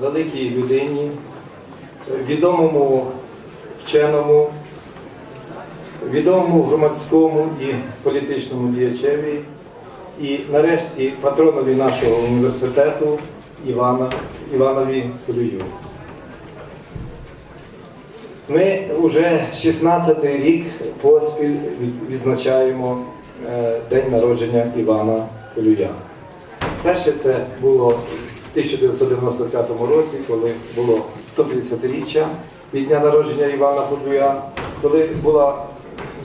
великій людині, відомому вченому, відомому громадському і політичному діячеві, і нарешті патронові нашого університету Івана, Іванові Кулюю. Ми вже 16-й рік поспіль відзначаємо е, день народження Івана Колюя. Перше це було 1995 році, коли було 150-річчя від дня народження Івана Колюя, коли була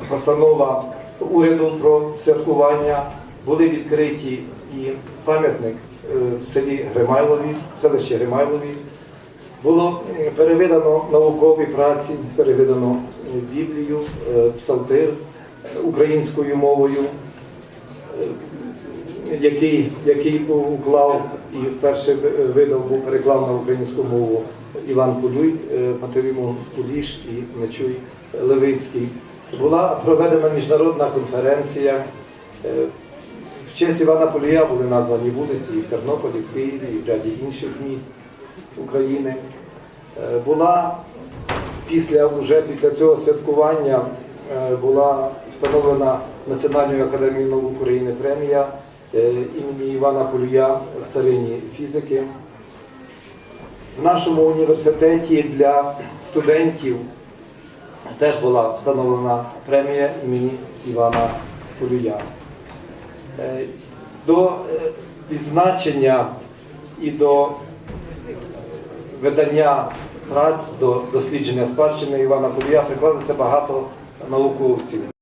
постанова уряду про святкування, були відкриті і пам'ятник е, в селі Гримайлові, в селищі Гримайлові. Було е, перевидано наукові праці, перевидано е, Біблію, псалтир українською мовою, який, який уклав і вперше видав був переклав на українську мову Іван Кулюй, е, Пантелеймон Куліш і Нечуй Левицький. Була проведена міжнародна конференція. е, В честь Івана Полія були названі вулиці і в Тернополі, в Києві, і в ряді інших міст України. Е, Була після, вже після цього святкування була встановлена Національною академією наук України премія імені Івана Полюя в царині фізики. В нашому університеті для студентів теж була встановлена премія імені Івана Полюя. Е, До е, відзначення і до видання праць, до дослідження спадщини Івана Полюя приклалося багато науковців.